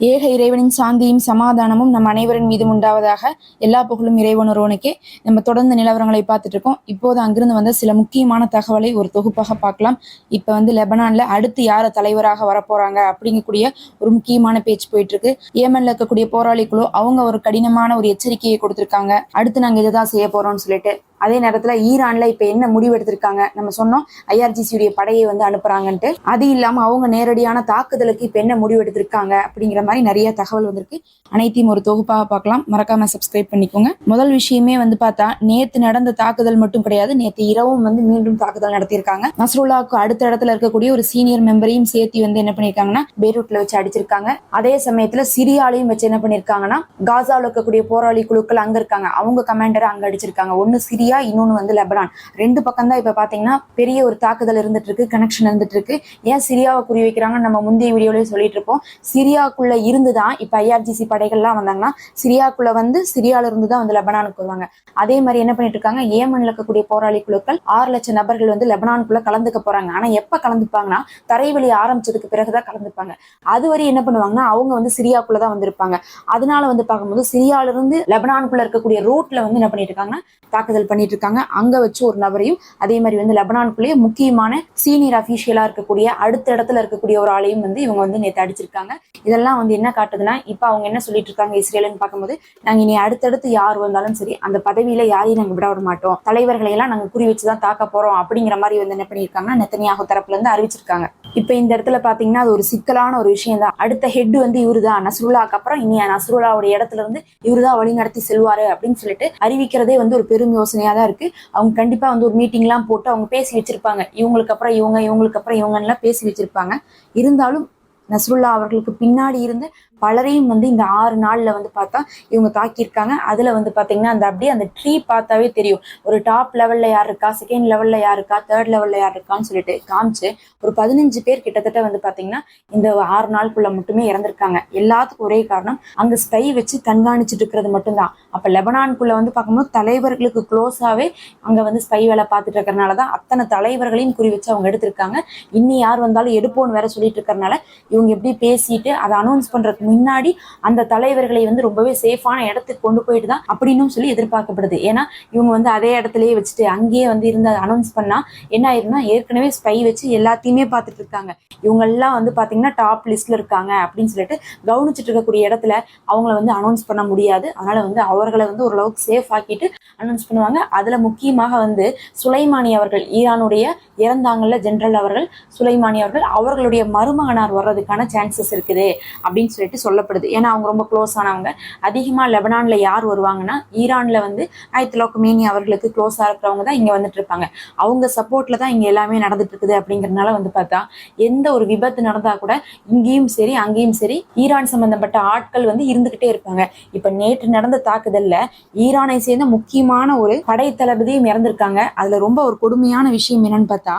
ஏக இறைவனின் சாந்தியும் சமாதானமும் நம் அனைவரின் மீதும் உண்டாவதாக எல்லா புகழும் இறைவன் ஒருவனுக்கே. நம்ம தொடர்ந்து நிலவரங்களை பார்த்துட்டு இருக்கோம் இப்போது அங்கிருந்து வந்த சில முக்கியமான தகவலை ஒரு தொகுப்பாக பார்க்கலாம். இப்போ வந்து லெபனான்ல அடுத்து யார் தலைவராக வரப்போறாங்க அப்படிங்கக்கூடிய ஒரு முக்கியமான பேச்சு போயிட்டு இருக்கு ஏமன்ல இருக்கக்கூடிய போராளிக்குழு அவங்க ஒரு கடினமான ஒரு எச்சரிக்கையை கொடுத்திருக்காங்க. அடுத்து நாங்க இதுதான் செய்ய போறோம்னு சொல்லிட்டு. அதே நேரத்துல ஈரான்ல இப்ப என்ன முடிவு எடுத்திருக்காங்க? நம்ம சொன்னோம் ஐஆர்ஜிசியுடைய படையை வந்து அனுப்புறாங்கன்ட்டு. அது இல்லாம அவங்க நேரடியான தாக்குதலுக்கு இப்ப என்ன முடிவு எடுத்திருக்காங்க அப்படிங்கிற மாதிரி நிறைய தகவல் வந்திருக்கு. அனைத்தையும் ஒரு தொகுப்பாக பார்க்கலாம். மறக்காம சப்ஸ்கிரைப் பண்ணிக்கோங்க. முதல் விஷயமே வந்து பார்த்தா நேத்து நடந்த தாக்குதல் மட்டும் கிடையாது. நேத்து இரவும் வந்து மீண்டும் தாக்குதல் நடத்தியிருக்காங்க. நஸ்ருல்லாவுக்கு அடுத்த இடத்துல இருக்கக்கூடிய ஒரு சீனியர் மெம்பரையும் சேர்த்து வந்து என்ன பண்ணிருக்காங்கன்னா பேரூட்ல வச்சு அடிச்சிருக்காங்க. அதே சமயத்துல சிரியாலையும் வச்சு என்ன பண்ணிருக்காங்கன்னா காசாவில் இருக்கக்கூடிய போராளி குழுக்கள் அங்க இருக்காங்க. அவங்க கமாண்டரை அங்க அடிச்சிருக்காங்க. ஒன்னு சிரியா இன்னொன்னு வந்து லெபனான். ரெண்டு பக்கம் தான் இப்ப பாத்தீங்கன்னா பெரிய ஒரு தாக்குதல் இருந்துட்டு இருக்கு கனெக்ஷன் இருந்துட்டு இருக்கு. ஏன் சிரியாவை குறி வைக்கிறாங்கன்னு நம்ம முந்தைய வீடியோலயே சொல்லிட்டு இருப்போம். சிரியாக்குள்ள இருந்து தான் இப்போ ஐஆர்ஜிசி படைகள்லாம் வந்தாங்கன்னா சிரியாக்குள்ள வந்து சிரியால இருந்து தான் வந்து லெபனானுக்கு வருவாங்க. அதே மாதிரி என்ன பண்ணிட்டு இருக்காங்க? ஏமன்ல இருக்கக்கூடிய போராளி குழுக்கள் ஆறு லட்சம் நபர்கள் வந்து லெபனானுக்குள்ள கலந்துக்க போறாங்க. ஆனா எப்ப கலந்துப்பாங்கன்னா தரைவழி ஆரம்பிச்சதுக்கு பிறகுதான் கலந்துப்பாங்க. அதுவரை என்ன பண்ணுவாங்கன்னா அவங்க வந்து சிரியாக்குள்ள தான் வந்திருப்பாங்க. அதனால வந்து பார்க்கும்போது சிரியால இருந்து லெபனானுக்குள்ள இருக்கக்கூடிய ரூட்ல வந்து என்ன பண்ணிட்டு இருக்காங்கன்னா தாக்குதல் பண்ணிட்டு இருக்காங்க. அங்க வச்சு ஒரு நபரையும் அதே மாதிரி வந்து லெபனானுக்குள்ளேயே முக்கியமான சீனியர் அபிஷியலா இருக்கக்கூடிய அடுத்த இடத்துல இருக்கக்கூடிய ஒரு ஆளையும் வந்து இவங்க வந்து நேற்று அடிச்சிருக்காங்க. இதெல்லாம் வந்து என்ன காட்டுதுன்னா இப்போ அவங்க என்ன சொல்லிட்டு இருக்காங்க இஸ்ரேலுன்னு பார்க்கும்போது நாங்கள் இனி அடுத்தடுத்து யார் வந்தாலும் சரி அந்த பதவியில யாரையும் நாங்கள் விட விட மாட்டோம். தலைவர்களை எல்லாம் நாங்கள் குறி வச்சுதான் தாக்க போறோம் அப்படிங்கிற மாதிரி வந்து என்ன பண்ணியிருக்காங்கன்னா நெத்தனியாக தரப்புல இருந்து அறிவிச்சிருக்காங்க. இப்போ இந்த இடத்துல பாத்தீங்கன்னா அது ஒரு சிக்கலான ஒரு விஷயம் தான். அடுத்த ஹெட் வந்து இவருதான் நசுருல்லாக்கு அப்புறம் இனி நஸ்ருல்லாவுடைய இடத்துல இருந்து இவருதான் வழி நடத்தி செல்வாரு அப்படின்னு சொல்லிட்டு அறிவிக்கிறதே வந்து ஒரு பெரும் யோசனையா தான் இருக்கு. அவங்க கண்டிப்பா வந்து ஒரு மீட்டிங்லாம் போட்டு அவங்க பேசி வச்சிருப்பாங்க. இவங்களுக்கு அப்புறம் இவங்க இவங்களுக்கு அப்புறம் இவங்கலாம் பேசி வச்சிருப்பாங்க. இருந்தாலும் நஸ்ருல்லா அவர்களுக்கு பின்னாடி இருந்து பலரையும் வந்து இந்த ஆறு நாள்ல வந்து பார்த்தா இவங்க தாக்கியிருக்காங்க. அதுல வந்து பாத்தீங்கன்னா அந்த அப்படியே அந்த ட்ரீ பார்த்தாவே தெரியும். ஒரு டாப் லெவல்ல யார் இருக்கா? செகண்ட் லெவல்ல யார் இருக்கா? தேர்ட் லெவல்ல யார் இருக்கான்னு சொல்லிட்டு காமிச்சு ஒரு பதினஞ்சு பேர் கிட்டத்தட்ட வந்து பாத்தீங்கன்னா இந்த ஆறு நாளுக்குள்ள மட்டுமே இறந்திருக்காங்க. எல்லாத்துக்கும் ஒரே காரணம் அங்க ஸ்பை வச்சு கண்காணிச்சுட்டு இருக்கிறது மட்டும்தான். அப்ப லெபனானுக்குள்ள வந்து பார்க்கும்போது தலைவர்களுக்கு க்ளோஸாவே அங்க வந்து ஸ்பை வேலை பார்த்துட்டு இருக்கிறனால தான் அத்தனை தலைவர்களையும் குறி வச்சு அவங்க எடுத்திருக்காங்க. இன்னி யார் வந்தாலும் எடுப்போன்னு வேற சொல்லிட்டு இருக்கிறனால இவங்க எப்படி பேசிட்டு அதை அனௌன்ஸ் பண்றதுக்கு முன்னாடி அந்த தலைவர்களை வந்து ரொம்பவே சேஃபான இடத்துக்கு கொண்டு போயிட்டு தான் அப்படின்னும் சொல்லி எதிர்பார்க்கப்படுது. ஏன்னா இவங்க வந்து அதே இடத்துலயே வச்சுட்டு அங்கேயே வந்து இருந்து அனௌன்ஸ் பண்ணா என்ன ஆயிரும்னா ஏற்கனவே ஸ்பை வச்சு எல்லாத்தையுமே பார்த்துட்டு இருக்காங்க. இவங்க எல்லாம் வந்து பாத்தீங்கன்னா டாப் லிஸ்ட்ல இருக்காங்க அப்படின்னு சொல்லிட்டு கவனிச்சுட்டு இருக்கக்கூடிய இடத்துல அவங்கள வந்து அனௌன்ஸ் பண்ண முடியாது. அதனால வந்து அவர்களை வந்து ஓரளவுக்கு சேஃப் ஆக்கிட்டு அனௌன்ஸ் பண்ணுவாங்க. அதுல முக்கியமாக வந்து சுலைமானி அவர்கள் ஈரானுடைய இறந்தாங்கல்ல ஜென்ரல் அவர்கள் சுலைமானி அவர்கள் அவர்களுடைய மருமகனார் வர்றதுக்கான சான்சஸ் இருக்குது அப்படின்னு சொல்லிட்டு சொல்லப்படுது. ஏன்னா அவங்க ரொம்ப க்ளோஸ் ஆனவங்க. அதிகமாக லெபனான்ல யார் வருவாங்கன்னா ஈரானில் வந்து ஆயத்துலோக்கு மீனி அவர்களுக்கு க்ளோஸாக இருக்கிறவங்க தான் இங்கே வந்துட்டு இருப்பாங்க. அவங்க சப்போர்ட்ல தான் இங்கே எல்லாமே நடந்துட்டு இருக்குது அப்படிங்கறதுனால வந்து பார்த்தா எந்த ஒரு விபத்து நடந்தால் கூட இங்கேயும் சரி அங்கேயும் சரி ஈரான் சம்மந்தப்பட்ட ஆட்கள் வந்து இருந்துக்கிட்டே இருப்பாங்க. இப்போ நேற்று நடந்த தாக்குதலில் ஈரானை சேர்ந்த முக்கியமான ஒரு படை தளபதியும் இறந்திருக்காங்க. ரொம்ப ஒரு கொடுமையான விஷயம் என்னன்னு பார்த்தா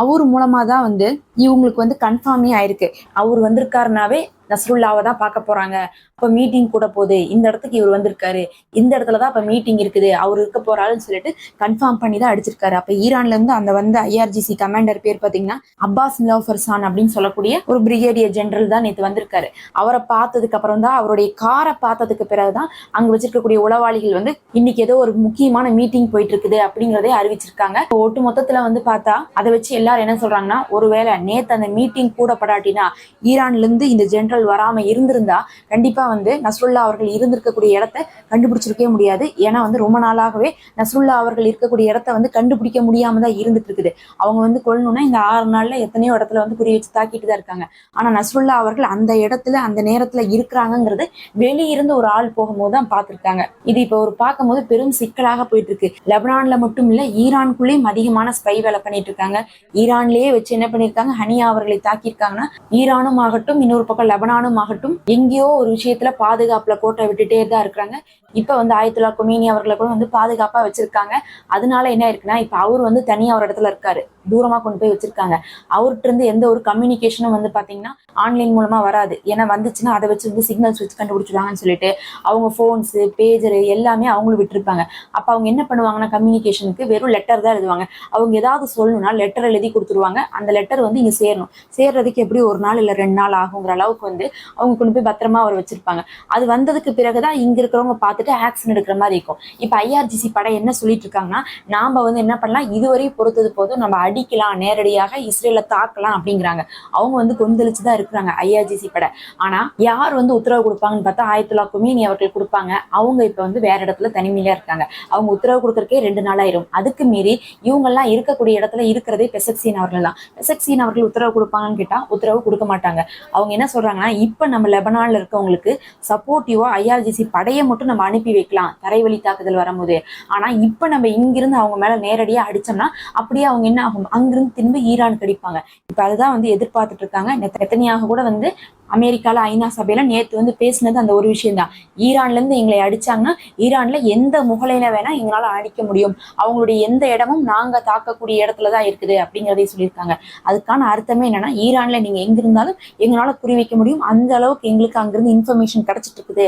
அவர் மூலமாக தான் வந்து இவங்களுக்கு வந்து கன்ஃபார்மே ஆயிருக்கு. அவர் வந்திருக்காருனாவே நஸ்ருல்லாவை தான் பார்க்க போறாங்க. அப்ப மீட்டிங் கூட போகுது. இந்த இடத்துக்கு இவர் வந்திருக்காரு. இந்த இடத்துல தான் அப்ப மீட்டிங் இருக்குது. அவர் இருக்க போறாருன்னு சொல்லிட்டு கன்ஃபார்ம் பண்ணி தான் அடிச்சிருக்காரு. அப்ப ஈரான்ல இருந்து அந்த வந்து ஐஆர்ஜிசி கமாண்டர் பேர் பாத்தீங்கன்னா அப்பாஸ் நிலோஃபர்சான் அப்படின்னு சொல்லக்கூடிய ஒரு பிரிகேடியர் ஜெனரல் தான் நேற்று வந்திருக்காரு. அவரை பார்த்ததுக்கு அப்புறம் தான் அவருடைய காரை பார்த்ததுக்கு பிறகுதான் அங்க வச்சிருக்கக்கூடிய உளவாளிகள் வந்து இன்னைக்கு ஏதோ ஒரு முக்கியமான மீட்டிங் போயிட்டு இருக்குது அப்படிங்கறதே அறிவிச்சிருக்காங்க. ஒட்டு மொத்தத்துல வந்து பார்த்தா அதை வச்சு எல்லாரும் என்ன சொல்றாங்கன்னா ஒருவேளை நேத்து அந்த மீட்டிங் கூட படாட்டினா ஈரான்ல இருந்து இந்த ஜெனரல் வராம இருந்திருந்தா கண்டிப்பா வந்து நஸ்ருல்லா அவர்கள் இருந்திருக்கக்கூடிய இடத்த கண்டுபிடிச்சிருக்கவே முடியாது. ஏன்னா வந்து ரொம்ப நாளாகவே நஸ்ருல்லா அவர்கள் இருக்கக்கூடிய இடத்த வந்து கண்டுபிடிக்க முடியாம தான் இருந்துட்டு இருக்குது அவங்க வந்து கொள்ளணும்னா இந்த ஆறு நாள்ல எத்தனையோ இடத்துல வந்து குறி வச்சு தாக்கிட்டு தான் இருக்காங்க. ஆனா நஸ்ருல்லா அவர்கள் அந்த இடத்துல அந்த நேரத்துல இருக்கிறாங்கிறது வெளியிருந்து ஒரு ஆள் போகும்போது தான் பார்த்துருக்காங்க இது இப்போ ஒரு பார்க்கும்போது பெரும் சிக்கலாக போயிட்டு இருக்கு லெபனான்ல மட்டும் இல்ல ஈரானுக்குள்ளேயும் அதிகமான ஸ்பை வேலை பண்ணிட்டு இருக்காங்க ஈரான்லயே வச்சு என்ன பண்ணிருக்காங்க? ஹனியா அவர்களை தாக்கியிருக்காங்கன்னா ஈரானும் ஆகட்டும் இன்னொரு பக்கம் லெபனான் நானும் ஆகட்டும். எங்கேயோ ஒரு விஷயத்துல பாதுகாப்புல கோட்டை விட்டுட்டே தான் இருக்கிறாங்க. இப்ப வந்து ஆயத்துல்லா குமீனி அவர்களை கூட வந்து பாதுகாப்பா வச்சிருக்காங்க. அதனால என்ன இருக்குன்னா இப்ப அவர் வந்து தனியா ஒரு இடத்துல இருக்காரு. தூரமா கொண்டு போய் வச்சிருக்காங்க. அவர்கிட்ட இருந்து எந்த ஒரு கம்யூனிகேஷனும் வந்து பாத்தீங்கன்னா ஆன்லைன் மூலமா வராது. ஏன்னா வந்துச்சுன்னா அதை வச்சு வந்து சிக்னல்ஸ் வச்சு கண்டுபிடிச்சிருவாங்கன்னு சொல்லிட்டு அவங்க ஃபோன்ஸ் பேஜரு எல்லாமே அவங்களும் விட்டுருப்பாங்க. அப்ப அவங்க என்ன பண்ணுவாங்கன்னா கம்யூனிகேஷனுக்கு வெறும் லெட்டர் தான் எழுதுவாங்க. அவங்க ஏதாவது சொல்லணும்னா லெட்டர் எழுதி கொடுத்துருவாங்க. அந்த லெட்டர் வந்து இங்க சேரணும். சேர்றதுக்கு எப்படி ஒரு நாள் இல்ல ரெண்டு நாள் ஆகுங்கிற அளவுக்கு வந்து அவங்க கொண்டு போய் பத்திரமா அவர் வச்சிருப்பாங்க. அது வந்ததுக்கு பிறகுதான் இங்க இருக்கிறவங்க பார்த்துட்டு ஆக்ஷன் எடுக்கிற மாதிரி இருக்கும். இப்ப ஐஆர்ஜிசி படை என்ன சொல்லிட்டு இருக்காங்கன்னா நாம வந்து என்ன பண்ணலாம் இதுவரை பொறுத்தது போதும் நம்ம அடிக்கலாம் நேரடியாக இஸ்ரேல தாக்கலாம் அப்படிங்கிறாங்க. அவங்க வந்து கொந்தளிச்சு தான் இருக்கிறாங்க ஐஆர்ஜிசி படை. ஆனா யார் வந்து உத்தரவு கொடுப்பாங்கன்னு பார்த்தா ஆயத்துல்லா குமீனி அவர்கள் கொடுப்பாங்க. அவங்க இப்ப வந்து வேற இடத்துல தனிமையில இருக்காங்க. அவங்க உத்தரவு கொடுக்கறக்கே ரெண்டு நாள் ஆயிரும் அதுக்கு மீறி இவங்கெல்லாம் இருக்கக்கூடிய இடத்துல இருக்கிறதே பெசக்சீன் அவர்கள் தான் பெசக்சீன் அவர்கள் உத்தரவு கொடுப்பாங்கன்னு கேட்டா உத்தரவு கொடுக்க மாட்டாங்க. அவங்க என்ன சொல்றாங்க சொல்றாங்கன்னா இப்ப நம்ம லெபனால இருக்கவங்களுக்கு சப்போர்ட்டிவா ஐஆர்ஜிசி படையை மட்டும் நம்ம அனுப்பி வைக்கலாம். தரைவழி தாக்குதல் வரும்போது. ஆனா இப்ப நம்ம இங்கிருந்து அவங்க மேல நேரடியா அடிச்சோம்னா அப்படியே அவங்க என்ன ஆகும்? அங்கிருந்து திரும்ப ஈரானுக்கு அடிப்பாங்க. இப்ப அதுதான் வந்து எதிர்பார்த்துட்டு இருக்காங்க. நெத்தனியாக கூட வந்து அமெரிக்கால ஐநா சபையில நேத்து வந்து பேசினது அந்த ஒரு விஷயம் தான் ஈரான்ல இருந்து எங்களை அடிச்சாங்கன்னா ஈரான்ல எந்த முகலையில வேணா எங்களால அடிக்க முடியும். அவங்களுடைய எந்த இடமும் நாங்க தாக்கக்கூடிய இடத்துல தான் இருக்குது அப்படிங்கிறதையும் சொல்லியிருக்காங்க. அதுக்கான அர்த்தமே என்னன்னா ஈரான்ல நீங்க எங்க இருந்தாலும் எங்களால குறி வைக்க முடியும். அந்த அளவுக்கு எங்களுக்கு அங்கிருந்து இன்ஃபர்மேஷன் கிடைச்சிட்டு இருக்குது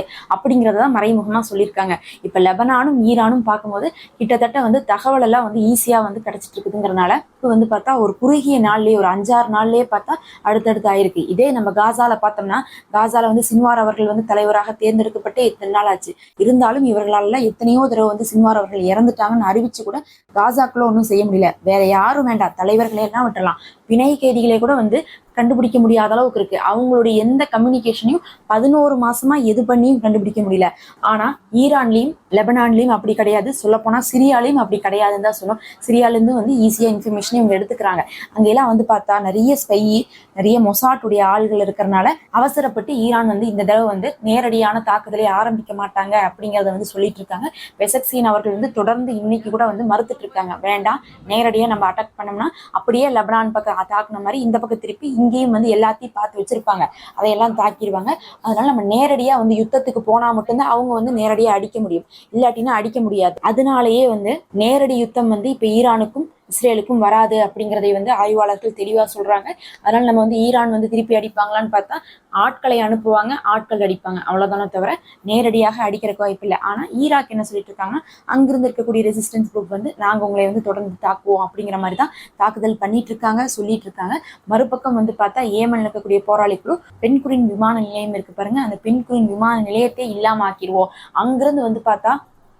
தான் மறைமுகமா சொல்லியிருக்காங்க. இப்ப லெபனானும் ஈரானும் பார்க்கும்போது கிட்டத்தட்ட வந்து தகவல் எல்லாம் வந்து ஈஸியா வந்து கிடைச்சிட்டு இருக்குதுங்கிறனால இறப்பு வந்து பார்த்தா ஒரு குறுகிய நாள்லயே ஒரு அஞ்சாறு நாள்லயே பார்த்தா அடுத்தடுத்து ஆயிருக்கு இதே நம்ம காசால பார்த்தோம்னா காசால வந்து சின்வார் அவர்கள் வந்து தலைவராக தேர்ந்தெடுக்கப்பட்டு இத்தனை நாள் ஆச்சு? இருந்தாலும் இவர்களால எத்தனையோ தடவை வந்து சின்வார் அவர்கள் இறந்துட்டாங்கன்னு அறிவிச்சு கூட காசாக்குள்ள ஒன்றும் செய்ய முடியல. வேற யாரும் வேண்டாம். தலைவர்களே எல்லாம் விட்டுலாம் பிணை கைதிகளை கூட வந்து கண்டுபிடிக்க முடியாத அளவுக்கு இருக்கு. அவங்களுடைய எந்த கம்யூனிகேஷனையும் பதினோரு மாசமா எது பண்ணியும் கண்டுபிடிக்க முடியல. ஆனா ஈரான்லயும் லெபனான்லேயும் அப்படி கிடையாது. சொல்ல போனா சிரியாலையும் அப்படி கிடையாதுன்னு தான் சொல்லணும். சிரியாலேருந்து வந்து ஈஸியா இன்ஃபர்மேஷன் இவங்க எடுத்துக்கிறாங்க. அங்கெல்லாம் வந்து பார்த்தா நிறைய ஸ்பை நிறைய மொசாட்டுடைய ஆள்கள் இருக்கிறனால அவசரப்பட்டு ஈரான் வந்து இந்த தடவை வந்து நேரடியான தாக்குதலை ஆரம்பிக்க மாட்டாங்க அப்படிங்கறத வந்து சொல்லிட்டு இருக்காங்க. பெசக்சீன் அவர்கள் வந்து தொடர்ந்து இன்னைக்கு கூட வந்து மறுத்துட்டு இருக்காங்க. வேண்டாம் நேரடியா நம்ம அட்டாக் பண்ணோம்னா அப்படியே லெபனான் பக்கம் தாக்குன மாதிரி இந்த பக்கம் திருப்பி இங்கேயும் வந்து எல்லாத்தையும் பார்த்து வச்சிருப்பாங்க. அதையெல்லாம் தாக்கிடுவாங்க. அதனால நம்ம நேரடியா வந்து யுத்தத்துக்கு போனா மட்டும்தான் அவங்க வந்து நேரடியா அடிக்க முடியும். இல்லாட்டினா அடிக்க முடியாது. அதனாலேயே வந்து நேரடி யுத்தம் வந்து இப்ப ஈரானுக்கும் இஸ்ரேலுக்கும் வராது அப்படிங்கிறதை வந்து ஆய்வாளர்கள் தெளிவாக சொல்கிறாங்க அதனால் நம்ம வந்து ஈரான் வந்து திருப்பி அடிப்பாங்களான்னு பார்த்தா ஆட்களை அனுப்புவாங்க ஆட்கள் அடிப்பாங்க. அவ்வளோதானே தவிர நேரடியாக அடிக்கிறக்கு வாய்ப்பு இல்லை. ஆனால் ஈராக் என்ன சொல்லிட்டு இருக்காங்கன்னா அங்கிருந்து இருக்கக்கூடிய ரெசிஸ்டன்ஸ் குரூப் வந்து நாங்கள் உங்களை வந்து தொடர்ந்து தாக்குவோம் அப்படிங்கிற மாதிரி தான் தாக்குதல் பண்ணிட்டு இருக்காங்க சொல்லிட்டு இருக்காங்க. மறுபக்கம் வந்து பார்த்தா ஏமன் இருக்கக்கூடிய போராளி குழு பெண்குறின் விமான நிலையம் இருக்கு பாருங்க. அந்த பெண்குறின் விமான நிலையத்தை இல்லாம ஆக்கிடுவோம். அங்கிருந்து வந்து பார்த்தா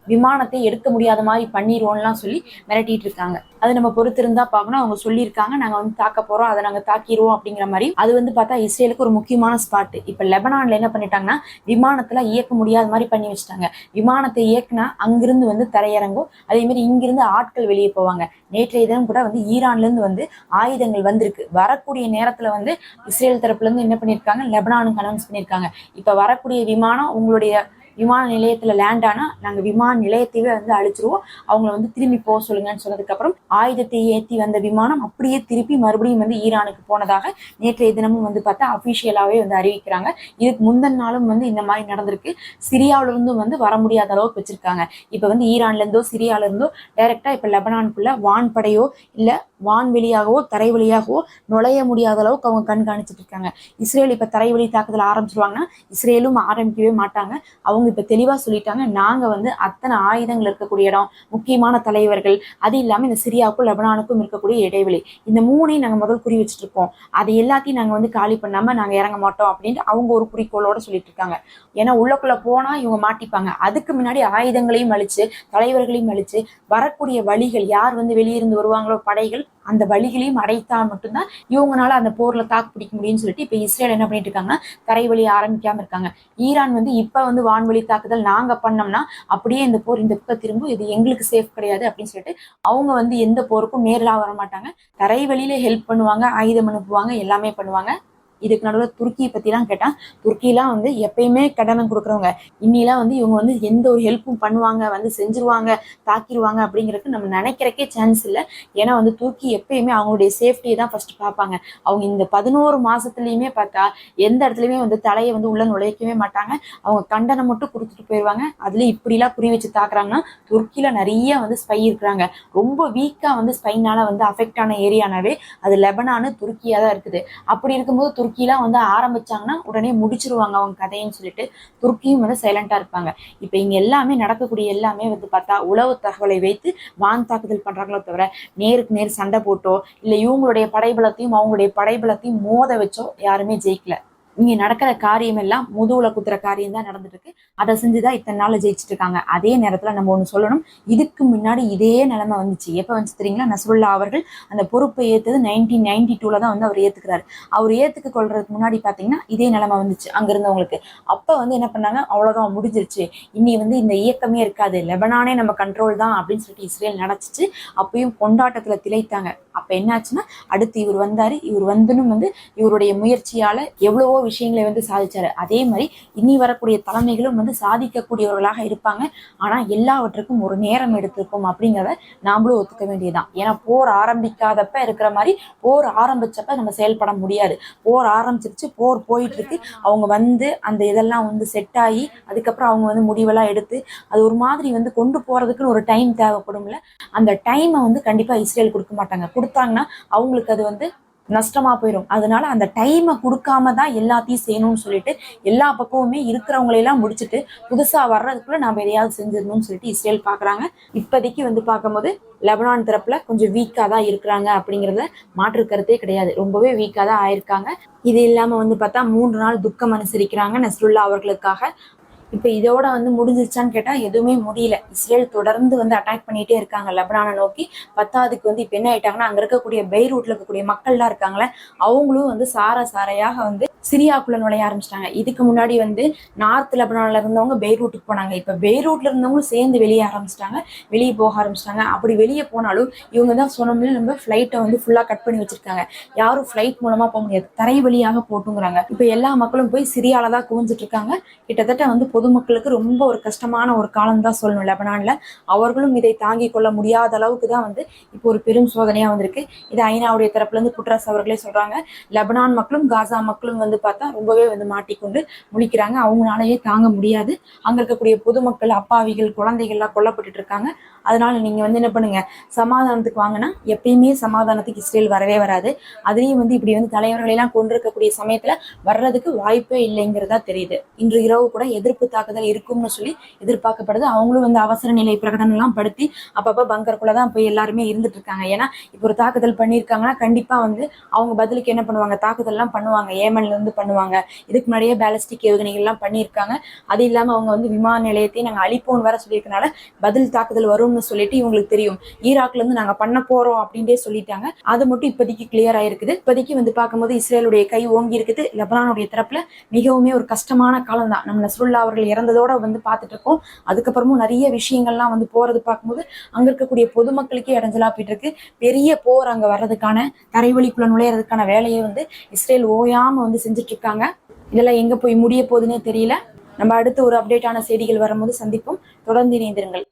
விமானத்தை எடுக்க முடியாத மாதிரி பண்ணிடுவோம்லாம் சொல்லி மிரட்டிட்டு இருக்காங்க. அது நம்ம பொறுத்திருந்தா பார்க்கணும். அவங்க சொல்லியிருக்காங்க. நாங்க வந்து தாக்க போறோம். அதை நாங்க தாக்கிடுவோம் அப்படிங்கிற மாதிரி. அது வந்து பார்த்தா இஸ்ரேலுக்கு ஒரு முக்கியமான ஸ்பாட் இப்ப லெபனான்ல என்ன பண்ணிட்டாங்கன்னா விமானத்துல இயக்க முடியாத மாதிரி பண்ணி வச்சுட்டாங்க. விமானத்தை இயக்குனா அங்கிருந்து வந்து தரையிறங்கும். அதே மாதிரி இங்கிருந்து ஆட்கள் வெளியே போவாங்க. நேற்றைய தினம் கூட வந்து ஈரான்ல இருந்து வந்து ஆயுதங்கள் வந்திருக்கு. வரக்கூடிய நேரத்துல வந்து இஸ்ரேல் தரப்புல இருந்து என்ன பண்ணிருக்காங்க லெபனானுக்கு அனௌன்ஸ் பண்ணிருக்காங்க இப்ப வரக்கூடிய விமானம் உங்களுடைய விமான நிலையத்துல லேண்ட் ஆனால் நாங்கள் விமான நிலையத்தையே வந்து அழிச்சிருவோம். அவங்கள வந்து திரும்பி போக சொல்லுங்கன்னு சொன்னதுக்கப்புறம் ஆயுதத்தை ஏற்றி வந்த விமானம் அப்படியே திருப்பி மறுபடியும் வந்து ஈரானுக்கு போனதாக நேற்றைய தினமும் வந்து பார்த்தா அஃபிஷியலாகவே வந்து அறிவிக்கிறாங்க. இதுக்கு முந்தின நாளும் வந்து இந்த மாதிரி நடந்திருக்கு. சிரியாவிலிருந்தும் வந்து வர முடியாத அளவுக்கு வச்சிருக்காங்க. இப்போ வந்து ஈரான்லேருந்தோ இருந்தோ டைரெக்டாக இப்போ டைரக்டா லெபனானுக்குள்ள வான்படையோ இல்லை வான்வெளியாகவோ தரை வழியாகவோ நுழைய முடியாத அளவுக்கு அவங்க கண்காணிச்சிட்டு இருக்காங்க. இஸ்ரேல் இப்போ தரை வழி தாக்குதல் ஆரம்பிச்சிருவாங்கன்னா இஸ்ரேலும் ஆரம்பிக்கவே மாட்டாங்க. அவங்க இப்போ தெளிவாக சொல்லிட்டாங்க நாங்கள் வந்து அத்தனை ஆயுதங்கள் இருக்கக்கூடிய இடம் முக்கியமான தலைவர்கள் அது இல்லாமல் இந்த சிரியாவுக்கும் லெபனானுக்கும் இருக்கக்கூடிய இடைவெளி. இந்த மூணையும் நாங்கள் முதல் குறி வச்சுட்டு இருக்கோம். அதை எல்லாத்தையும் நாங்கள் வந்து காலி பண்ணாமல் நாங்கள் இறங்க மாட்டோம் அப்படின்ட்டு அவங்க ஒரு குறிக்கோளோட சொல்லிட்டு இருக்காங்க. ஏன்னா உள்ளக்குள்ளே போனால் இவங்க மாட்டிப்பாங்க. அதுக்கு முன்னாடி ஆயுதங்களையும் அழிச்சு தலைவர்களையும் அழிச்சு வரக்கூடிய வழிகள் யார் வந்து வெளியிருந்து வருவாங்களோ படைகள் அந்த வழிகளையும் அடைத்தா மட்டும்தான் இவங்கனால அந்த போர்ல தாக்கு பிடிக்க முடியும்னு சொல்லிட்டு இப்ப இஸ்ரேல் என்ன பண்ணிட்டு இருக்காங்கன்னா தரைவழி ஆரம்பிக்காம இருக்காங்க. ஈரான் வந்து இப்ப வந்து வான்வழி தாக்குதல் நாங்க பண்ணோம்னா அப்படியே இந்த போர் இந்த பக்கம் திரும்பும். இது எங்களுக்கு சேஃப் கிடையாது அப்படின்னு சொல்லிட்டு அவங்க வந்து எந்த போருக்கும் நேரில் வர மாட்டாங்க தரைவழியில ஹெல்ப் பண்ணுவாங்க ஆயுதம் அனுப்புவாங்க எல்லாமே பண்ணுவாங்க. இதுக்கு நடுவில் துருக்கியை பற்றிலாம் கேட்டால் துருக்கிலாம் வந்து எப்பயுமே கடனை கொடுக்குறவங்க. இன்னிலாம் வந்து இவங்க வந்து எந்த ஒரு ஹெல்ப்பும் பண்ணுவாங்க வந்து செஞ்சுருவாங்க தாக்கிடுவாங்க அப்படிங்கிறதுக்கு நம்ம நினைக்கிறக்கே சான்ஸ் இல்லை. ஏன்னா வந்து துருக்கி எப்பயுமே அவங்களுடைய சேஃப்டியை தான் ஃபர்ஸ்ட் பார்ப்பாங்க. அவங்க இந்த பதினோரு மாசத்துலயுமே பார்த்தா எந்த இடத்துலையுமே வந்து தலையை வந்து உள்ள நுழைக்கவே மாட்டாங்க. அவங்க கண்டனம் மட்டும் கொடுத்துட்டு போயிடுவாங்க அதுல இப்படிலாம் குறி வச்சு தாக்குறாங்கன்னா துருக்கியில நிறைய வந்து ஸ்பை இருக்கிறாங்க. ரொம்ப வீக்கா வந்து ஸ்பைனால வந்து அஃபெக்ட் ஆன ஏரியானாவே அது லெபனானு துருக்கியா தான் இருக்குது. அப்படி இருக்கும்போது துருக்கிலாம் வந்து ஆரம்பிச்சாங்கன்னா உடனே முடிச்சிருவாங்க அவங்க கதைன்னு சொல்லிட்டு துருக்கியும் வந்து சைலண்டா இருப்பாங்க. இப்ப இங்க எல்லாமே நடக்கக்கூடிய எல்லாமே வந்து பார்த்தா உளவு தகவலை வைத்து வான் தாக்குதல் பண்றாங்களோ தவிர நேருக்கு நேர் சண்டை போட்டோ இல்ல இவங்களுடைய படைபலத்தையும் அவங்களுடைய படைபலத்தையும் மோத வச்சோ யாருமே ஜெயிக்கல. இங்க நடக்கிற காரியம் எல்லாம் முதுகுல குத்துற காரியம் தான் நடந்துட்டு இருக்கு அதை செஞ்சுதான் இத்தனை நாள் ஜெயிச்சிட்டு இருக்காங்க அதே நேரத்துல நம்ம ஒண்ணு சொல்லணும். இதுக்கு முன்னாடி இதே நிலைமை வந்துச்சு. எப்ப வந்து தெரியுங்களா? நசருல்லா அவர்கள் அந்த பொறுப்பை ஏத்தது நைன்டீன் நைன்டி டூல தான் வந்து அவர் ஏத்துக்கிறாரு. அவர் ஏத்துக்க கொள்றதுக்கு முன்னாடி பாத்தீங்கன்னா இதே நிலைமை வந்துச்சு அங்க இருந்தவங்களுக்கு. அப்ப வந்து என்ன பண்ணாங்க? அவ்வளவுதான் முடிஞ்சிருச்சு. இனி வந்து இந்த இயக்கமே இருக்காது. லெபனானே நம்ம கண்ட்ரோல் தான் அப்படின்னு சொல்லிட்டு இஸ்ரேல் நடச்சிச்சு. அப்பயும் கொண்டாட்டத்துல திளைத்தாங்க. அப்ப என்னாச்சுன்னா அடுத்து இவர் வந்தாரு. இவர் வந்துன்னு வந்து இவருடைய முயற்சியால எவ்வளவோ விஷயங்களை வந்து சாதிச்சாரு. அதே மாதிரி இனி வரக்கூடிய தலைமைகளும் வந்து சாதிக்கக்கூடியவர்களாக இருப்பாங்க. ஆனா எல்லாவற்றுக்கும் ஒரு நேரம் எடுத்திருக்கும் அப்படிங்கிறத நாமளும் ஒத்துக்க வேண்டியதுதான். ஏன்னா போர் ஆரம்பிக்காதப்ப இருக்கிற மாதிரி போர் ஆரம்பிச்சப்ப நம்ம செயல்பட முடியாது. போர் ஆரம்பிச்சிருச்சு போர் போயிட்டு இருக்கு அவங்க வந்து அந்த இதெல்லாம் வந்து செட் ஆகி அதுக்கப்புறம் அவங்க வந்து முடிவெல்லாம் எடுத்து அது ஒரு மாதிரி வந்து கொண்டு போறதுக்குன்னு ஒரு டைம் தேவைப்படும்ல. அந்த டைமை வந்து கண்டிப்பா இஸ்ரேல் கொடுக்க மாட்டாங்க. கொடுத்தாங்கன்னா அவங்களுக்கு அது வந்து நஷ்டமா போயிடும் அதனால அந்த டைமை கொடுக்காம தான் எல்லாத்தையும் செய்யணும்னு சொல்லிட்டு எல்லா பக்கமுமே இருக்கிறவங்களையெல்லாம் முடிச்சுட்டு புதுசா வர்றதுக்குள்ள நாம எதையாவது செஞ்சிடணும்னு சொல்லிட்டு இஸ்ரேல் பாக்குறாங்க. இப்போதைக்கு வந்து பார்க்கும்போது லெபனான் தரப்புல கொஞ்சம் வீக்கா தான் இருக்கிறாங்க அப்படிங்கறத மாற்று கருத்தே கிடையாது. ரொம்பவே வீக்கா தான் ஆயிருக்காங்க. இது இல்லாம வந்து பார்த்தா மூன்று நாள் துக்கம் அனுசரிக்கிறாங்க நஸ்ருல்லா அவர்களுக்காக. இப்போ இதோட வந்து முடிஞ்சிருச்சான்னு கேட்டால் எதுவுமே முடியல. இஸ்ரேல் தொடர்ந்து வந்து அட்டாக் பண்ணிட்டே இருக்காங்க. லெபனானை நோக்கி பத்தாவதுக்கு வந்து இப்போ என்ன ஆயிட்டாங்கன்னா அங்கே இருக்கக்கூடிய பெய்ரூட்ல இருக்கக்கூடிய மக்கள்லாம் இருக்காங்களே அவங்களும் வந்து சார சாரையாக வந்து சிரியாக்குள்ள நுழைய ஆரம்பிச்சிட்டாங்க. இதுக்கு முன்னாடி வந்து நார்த் லெபனான்ல இருந்தவங்க பெய்ரூட்டுக்கு போனாங்க. இப்போ பெய்ரூட்ல இருந்தவங்களும் சேர்ந்து வெளியே ஆரம்பிச்சிட்டாங்க. வெளியே போக ஆரம்பிச்சிட்டாங்க. அப்படி வெளியே போனாலும் இவங்க தான் சொன்னோம்ல நம்ம ஃப்ளைட்டை வந்து ஃபுல்லாக கட் பண்ணி வச்சிருக்காங்க. யாரும் ஃப்ளைட் மூலமா போக முடியாது. தரை வழியாக போட்டுங்கிறாங்க. இப்போ எல்லா மக்களும் போய் சிரியால தான் குவிஞ்சிட்டு இருக்காங்க. கிட்டத்தட்ட வந்து பொதுமக்களுக்கு ரொம்ப ஒரு கஷ்டமான ஒரு காலம் தான் சொல்லணும். லெபனான்ல அவர்களும் இதை தாங்கிக் கொள்ள முடியாத அளவுக்கு தான் வந்து இப்போ ஒரு பெரும் சோதனையா வந்திருக்கு. இது ஐநாவுடைய தரப்புல இருந்து குட்ரஸ் அவர்களே சொல்றாங்க. லெபனான் மக்களும் காசா மக்களும் வந்து பார்த்தா ரொம்பவே வந்து மாட்டிக்கொண்டு முழிக்கிறாங்க. அவங்களாலேயே தாங்க முடியாது. அங்க இருக்கக்கூடிய பொதுமக்கள் அப்பாவிகள் குழந்தைகள்லாம் கொல்லப்பட்டுட்டு இருக்காங்க. அதனால நீங்க வந்து என்ன பண்ணுங்க? சமாதானத்துக்கு வாங்கினா எப்பயுமே சமாதானத்துக்கு இஸ்ரேல் வரவே வராது. அதுலயும் வந்து இப்படி வந்து தலைவர்களை எல்லாம் கொண்டிருக்கக்கூடிய சமயத்துல வர்றதுக்கு வாய்ப்பே இல்லைங்கிறதா தெரியுது. இன்று இரவு கூட எதிர்ப்பு தாக்குதல் இருக்கும்னு சொல்லி எதிர்பார்க்கப்படுது. அவங்களும் வந்து அவசர நிலை பிரகடனம் எல்லாம் படுத்தி அப்பப்போ பங்கருக்குள்ள தான் போய் எல்லாருமே இருந்துட்டு இருக்காங்க. ஏன்னா இப்போ ஒரு தாக்குதல் பண்ணியிருக்காங்கன்னா கண்டிப்பா வந்து அவங்க பதிலுக்கு என்ன பண்ணுவாங்க? தாக்குதல் எல்லாம் பண்ணுவாங்க. ஏமன்ல இருந்து பண்ணுவாங்க. இதுக்கு முன்னாடியே பேலஸ்டிக் ஏவுகணைகள்லாம் பண்ணியிருக்காங்க. அது இல்லாம அவங்க வந்து விமான நிலையத்தையும் நாங்க அழிப்போம்னு வேற சொல்லியிருக்கனால பதில் தாக்குதல் வரும்னு சொல்லிட்டு இவங்களுக்கு தெரியும். ஈராக்லேருந்து இருந்து நாங்க பண்ண போறோம் அப்படின்ட்டே சொல்லிட்டாங்க. அது மட்டும் இப்போதைக்கு கிளியர் ஆயிருக்குது. இப்போதைக்கு வந்து பார்க்கும்போது இஸ்ரேலுடைய கை ஓங்கி இருக்குது. லெபனானுடைய தரப்பில் மிகவுமே ஒரு கஷ்டமான காலம் தான் நம்ம நஸ்ருல்லா அவர்கள் இறந்ததோட வந்து பார்த்துட்டு இருக்கோம். அதுக்கப்புறமும் நிறைய விஷயங்கள்லாம் வந்து போறது பார்க்கும்போது அங்க இருக்கக்கூடிய பொதுமக்களுக்கே இடைஞ்சலா போயிட்டு இருக்கு. பெரிய போர் அங்க வர்றதுக்கான தரைவழிக்குள்ள நுழையிறதுக்கான வேலையை வந்து இஸ்ரேல் ஓயாம வந்து செஞ்சுட்டு இருக்காங்க. இதெல்லாம் எங்க போய் முடிய போகுதுன்னே தெரியல. நம்ம அடுத்து ஒரு அப்டேட்டான செய்திகள் வரும்போது சந்திப்போம். தொடர்ந்து இணைந்திருங்கள்.